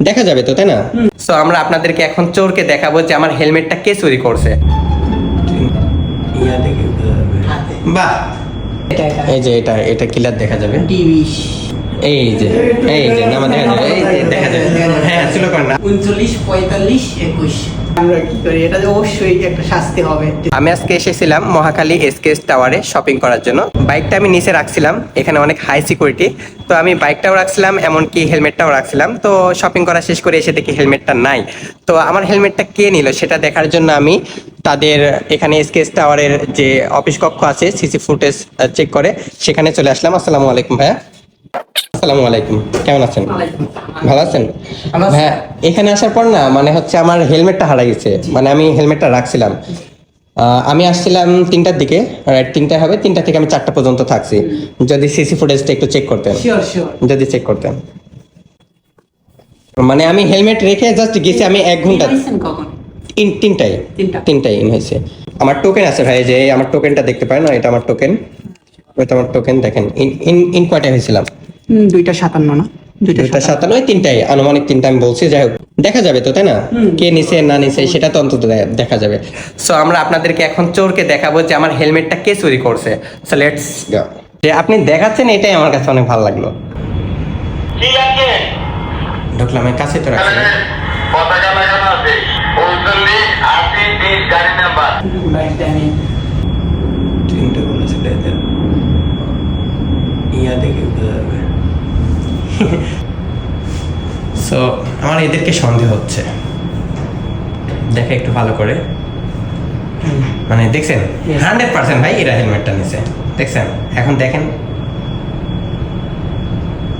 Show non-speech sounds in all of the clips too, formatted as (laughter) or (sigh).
দেখা যাবে তো তাই না? সো আমরা আপনাদেরকে এখন চোরকে দেখাবো যে আমার হেলমেটটা কে চুরি করছে। বাহ। এই যে এটা এটা কিলার দেখা যাবে। এই যে এই যে নামা দেখা যাবে এই যে দেখা যাবে হ্যাঁ ছিল করেন না উনচল্লিশ পঁয়তাল্লিশ একুশ। আমরা কি করি? এটা অবশ্যই একটা শাস্তি হবে। আমি আজকে এসেছিলাম মহাখালী এসকেএস টাওয়ারে শপিং করার জন্য। বাইকটা আমি নিচে রাখছিলাম এখানে অনেক হাই সিকিউরিটি তো আমি বাইকটাও রাখছিলাম এমনকি হেলমেটটাও রাখছিলাম। তো শপিং করা শেষ করে এসে দেখি হেলমেটটা নাই। তো আমার হেলমেটটা কে নিল? সেটা দেখার জন্য আমি তাদের এখানে এসকেএস টাওয়ারের যে অফিস কক্ষ আছে সিসি ফুটেজ চেক করে সেখানে চলে আসলাম। আসসালামু আলাইকুম ভাইয়া। আসসালামু আলাইকুম। কেমন আছেন? ভালো আছেন? হ্যাঁ এখানে আসার পর না মানে হচ্ছে আমার হেলমেটটা হারা গেছে। মানে আমি হেলমেটটা রাখছিলাম। আমি আসছিলাম তিনটার দিকে রাইট তিনটায় হবে তিনটা থেকে আমি চারটা পর্যন্ত থাকছি। যদি সিসি ফুটেজটা একটু চেক করতেন। যদি চেক করতেন। মানে আমি হেলমেট রেখে জাস্ট গেছি আমি এক ঘণ্টা তিনটায়। তিনটা। তিনটায় ইন হয়েছে। আমার টোকেন আছে ভাই যে আমার টোকেনটা দেখতে পারেন এটা আমার টোকেন ওইটা আমার টোকেন দেখেন ইন ইন হয়েছিলাম? দুইটা সাতান্ন না দুইটা সাতান্ন। তিনটাই আনুমানিক তিনটা আমি বলছি যাই হোক দেখা যাবে তো তাই না? কে নিছে না নিছে সেটা তো অন্তত দেখা যাবে। সো আমরা আপনাদেরকে এখন চোরকে দেখাবো যে আমার হেলমেটটা কে চুরি করছে। সো লেটস যে আপনি দেখাচ্ছেন এটাই আমার কাছে অনেক ভালো লাগল। ঢুকলাম আমি কাছে তো রাখছি। পতাকা লাগানো আছে। উনচল্লিশ আশি বিশ গাড়ি নাম্বার। তিনটে বলেছিল এদের ইয়া দেখে যাবে। (laughs) সো আমার এদেরকে সন্দেহ হচ্ছে। দেখে একটু ভালো করে। মানে দেখছেন? হান্ড্রেড পার্সেন্ট ভাই এরা হেলমেটটা নিছে। দেখছেন? এখন দেখেন।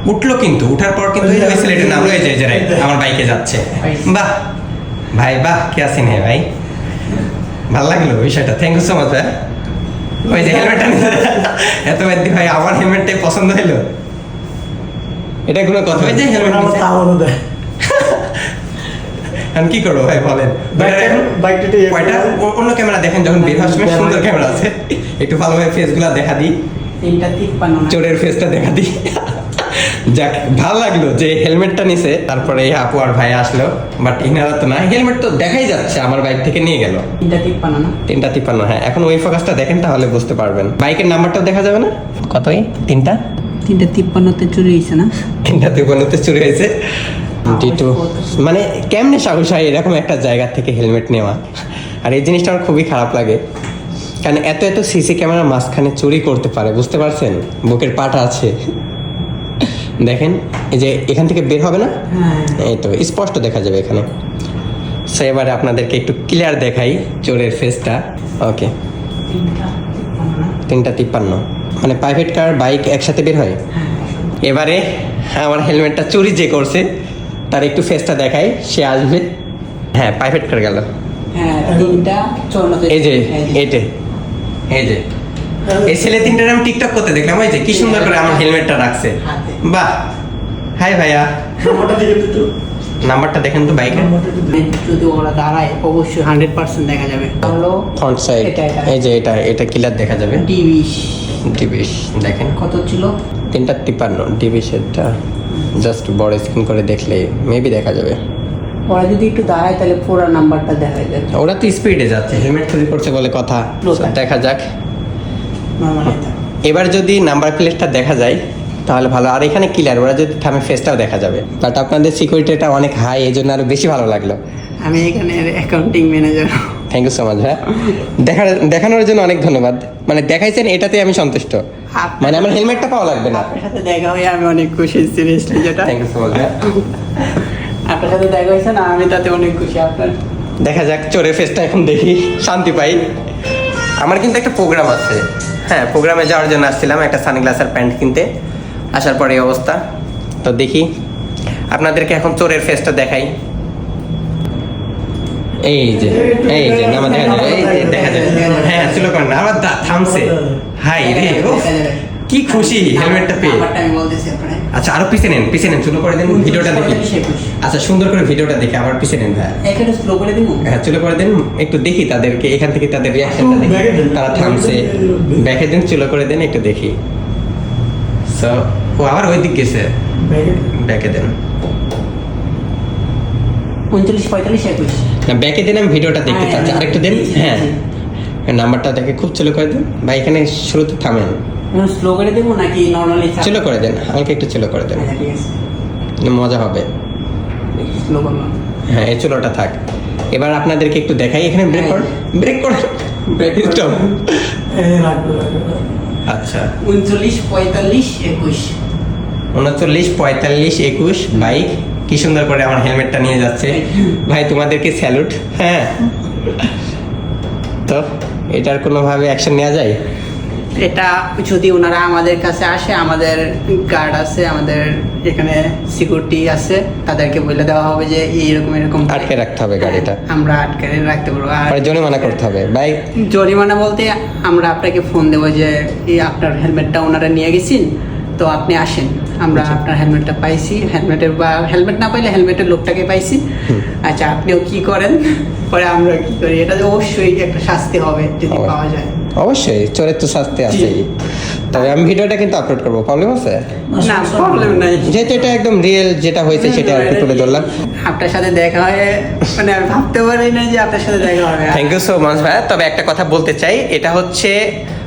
উঠল কিন্তু। উঠার পর কিন্তু ওই ছেলেটা নামলো এই যে যে আমার বাইকে যাচ্ছে। বাহ! ভাই বাহ! কে আছেন হে ভাই? ভালো লাগল বিষয়টা। থ্যাংক ইউ সো মাচ ভাই। ওই যে হেলমেটটা এত বাদ ভাই আমার হেলমেটটাই পছন্দ হলো এটা কোনো কথা যে হেলমেট এখন কি করব ভাই বলেন। কয়টা? অন্য ক্যামেরা দেখেন যখন বের হওয়ার সময় সুন্দর ক্যামেরা আছে। একটু ভালোভাবে ফেসগুলো দেখা দিই। চোরের ফেসটা দেখা দিই। যাক ভালো লাগল যে হেলমেটটা নিছে তারপরে এই আপু আর ভাই আসলো। বাট ইনারা তো না হেলমেট তো দেখাই যাচ্ছে আমার বাইক থেকে নিয়ে গেল। তিনটা তিপ্পান্ন না। তিনটা তিপ্পান্ন হ্যাঁ। এখন ওই ফোকাসটা দেখেন তাহলে বুঝতে পারবেন। বাইকের নাম্বারটাও দেখা যাবে না? কতই? তিনটা? তিনটা তিপ্পান্নতে চুরি হয়েছে না? তিনটা তিপ্পান্নতে চুরি হয়েছে। ডিটু মানে কেমনে সাহস হয় এরকম একটা জায়গা থেকে হেলমেট নেওয়া? আর এই জিনিসটা আমার খুবই খারাপ লাগে। কারণ এত এত সিসি ক্যামেরার মাঝখানে চুরি করতে পারে বুঝতে পারছেন? বুকের পাটা আছে। দেখেন এই যে এখান থেকে বের হবে না? হ্যাঁ। এই তো স্পষ্ট দেখা যাবে এখানে। সো এবারে আপনাদেরকে একটু ক্লিয়ার দেখাই চোরের ফেসটা ওকে তিনটা তিপ্পান্ন। মানে প্রাইভেট কার বাইক একসাথে বের হয়? এবারে আমার হেলমেটটা চুরি যে করছে তার একটু ফেসটা দেখাই সে আসবে। হ্যাঁ প্রাইভেট কার গেল। হ্যাঁ এই যে এইটে এই যে। এই ছেলে তিনটার আমি টিকটক করতে দেখলাম ওই যে কি সুন্দর করে আমার হেলমেটটা রাখছে। বাহ। হাই ভাইয়া। নাম্বারটা দেখেন তো বাইকের যদি ওরা দাঁড়ায় অবশ্যই হান্ড্রেড পার্সেন্ট দেখা যাবে। হলো ফ্রন্ট সাইড এটা, এটা। এই যে এটা এটা ক্লিয়ার দেখা যাবে। ডিবিশ ডিবিশ দেখেন কত ছিল? তিনটা তিপ্পান্ন ডিবিশেরটা জাস্ট বড় স্ক্রিন করে দেখলে মেবি দেখা যাবে। ওরা যদি একটু দাঁড়ায় তাহলে পুরো নাম্বারটা দেখা যায় ওরা তো স্পিডে যাচ্ছে হেলমেট চুরি করছে বলে কথা। দেখা যাক। এবার যদি নাম্বার প্লেটটা দেখা যায় তাহলে ভালো। আর এখানে ক্লিয়ার ওরা যদি থামে ফেসটাও দেখা যাবে। বাট আপনাদের সিকিউরিটিটা অনেক হাই এই জন্য আরও বেশি ভালো লাগল। আমি এখানে accounting manager thank you so much ভাই দেখার দেখানোর জন্য অনেক ধন্যবাদ। মানে দেখাইছেন এটাতে আমি সন্তুষ্ট। মানে আমার হেলমেটটা পাওয়া লাগবে না। আপনার সাথে দেখা হয়ে আমি অনেক খুশি সিরিয়াসলি যেটা। থ্যাংক ইউ সো মাচ আপনার সাথে দেখা হয়েছে না আমি তাতে অনেক খুশি আপনার। দেখা যাক চোরের ফেসটা এখন দেখি শান্তি পাই। আমার কিন্তু একটা প্রোগ্রাম আছে। হ্যাঁ প্রোগ্রামে যাওয়ার জন্য আসছিলাম একটা সানগ্লাস আর প্যান্ট কিনতে। আসার পরে অবস্থা। তো দেখি আপনাদেরকে এখন চোরের ফেসটা দেখাই। এই যে এই যে নামা দেখা যাবে এই যে দেখা যাবে হ্যাঁ ছিল করেন না আবার দা- থামছে। হাই রে কি খুশি হেলমেটটা পেয়ে। আচ্ছা আরও পিছে নেন পিছে নেন শুরু করে দেন ভিডিওটা দেখি। আচ্ছা সুন্দর করে ভিডিওটা দেখে আবার পিছে নেন ভাই। এখানে স্লো করে দিব। হ্যাঁ চুলো করে দেন একটু দেখি তাদেরকে এখান থেকে তাদের রিয়াকশনটা দেখি। তারা থামছে ব্যাকে দেন চুলো করে দেন একটু দেখি। সো ও আবার ওই দিক গেছে। ব্যাকে দেন। উনচল্লিশ পঁয়তাল্লিশ একুশ। ব্যাকে দিন আমি ভিডিওটা দেখতে হ্যাঁ, চাচ্ছি হ্যাঁ, আরেকটু দিন। হ্যাঁ। নাম্বারটা দেখে খুব চলো করে দিন। ভাই এখানে শুরুতে থামেন। স্লো করে দেবো নাকি নর্মালি চলো করে দেন। একটু চলো করে দেন। হ্যাঁ মজা হবে। হ্যাঁ এই চুলোটা থাক। এবার আপনাদেরকে একটু দেখাই। এখানে ব্রেক কর ব্রেক কর। ব্রেক স্টপ আচ্ছা। উনচল্লিশ পঁয়তাল্লিশ একুশ। উনচল্লিশ পঁয়তাল্লিশ একুশ বাইক। কি সুন্দর করে আমার হেলমেটটা নিয়ে যাচ্ছে। ভাই তোমাদেরকে স্যালুট হ্যাঁ? তো এটার কোনোভাবে অ্যাকশন নেওয়া যায়? এটা যদি ওনারা আমাদের কাছে আসে আমাদের গার্ড আছে আমাদের এখানে সিকিউরিটি আছে তাদেরকে বলে দেওয়া হবে যে এইরকম এরকম আটকে রাখতে হবে গাড়িটা। আমরা আটকে রাখতে পারব। আর জরিমানা করতে হবে। ভাই? জরিমানা বলতে আমরা আপনাকে ফোন দেবো যে এই আপনার হেলমেটটা ওনারা নিয়ে গেছেন তো আপনি আসেন। আমরা। আপনার হেলমেটটা পাইছি। হেলমেটের বা হেলমেট না পাইলে হেলমেটের লোকটাকে পাইছি। আচ্ছা আপনিও কি করেন? পরে আমরা কি করি? এটা অবশ্যই একটা শাস্তি হবে যদি পাওয়া যায়। অবশ্যই চোরের তো শাস্তি আছেই। তবে আমি ভিডিওটা কিন্তু আপলোড করব। প্রবলেম আছে? না প্রবলেম নাই। যেহেতু এটা একদম রিয়েল যেটা হয়েছে সেটা আর তুলে ধরলাম। আপনার সাথে দেখা হয়ে মানে আমি ভাবতে পারি না যে আপনার সাথে দেখা হবে। থ্যাংক ইউ সো মাচ ভাইয়া। তবে একটা কথা বলতে চাই। এটা হচ্ছে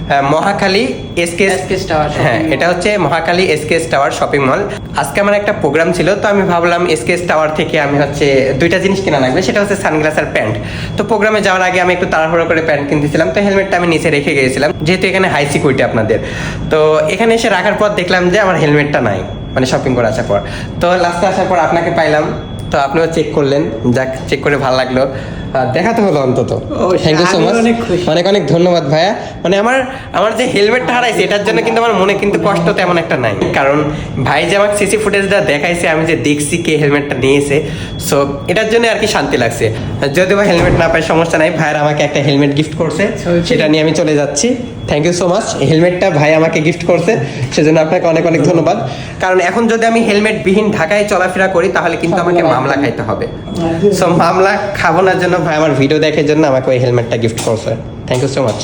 আহ, Mohakhali SK SKS Tower shopping হ্যাঁ এটা হচ্ছে Mohakhali SKS tower shopping mall আজকে আমার একটা প্রোগ্রাম ছিল তো আমি ভাবলাম এসকেএস টাওয়ার থেকে আমি হচ্ছে দুইটা জিনিস কেনা লাগবে সেটা হচ্ছে সানগ্লাস আর প্যান্ট তো প্রোগ্রামে যাওয়ার আগে আমি একটু তাড়াহুড়ো করে প্যান্ট কিনতেছিলাম তো হেলমেটটা আমি নিচে রেখে গিয়েছিলাম যেহেতু এখানে হাই সিকিউরিটি আপনাদের। তো এখানে এসে রাখার পর দেখলাম যে আমার হেলমেটটা নাই মানে শপিং করে আসার পর। তো লাস্টে আসার পর আপনাকে পাইলাম তো আপনিও চেক করলেন যাক চেক করে ভালো লাগল। দেখাতে হলো অন্তত। থ্যাংক ইউ সো মাচ অনেক অনেক ধন্যবাদ ভাইয়া। মানে আমার আমার যে হেলমেটটা হারাইছে এটার জন্য কিন্তু আমার মনে কিন্তু কষ্ট তেমন একটা নাই। কারণ ভাই যে আমাকে সিসি ফুটেজটা দেখাইছে আমি যে দেখছি কে হেলমেটটা নিয়েছে সো এটার জন্য আর কি শান্তি লাগছে। যদিও বা হেলমেট না পাই সমস্যা নাই ভাইয়ের আমাকে একটা হেলমেট গিফট করছে সেটা নিয়ে আমি চলে যাচ্ছি। থ্যাংক ইউ সো মাচ হেলমেটটা ভাই আমাকে গিফট করছে সেজন্য আপনাকে অনেক অনেক ধন্যবাদ। কারণ এখন যদি আমি হেলমেট বিহীন ঢাকায় চলাফেরা করি তাহলে কিন্তু আমাকে মামলা খাইতে হবে। সো মামলা খাব না জন্য ভাই আমার ভিডিও দেখার জন্য আমাকে ওই হেলমেটটা গিফট করছে। Thank you so much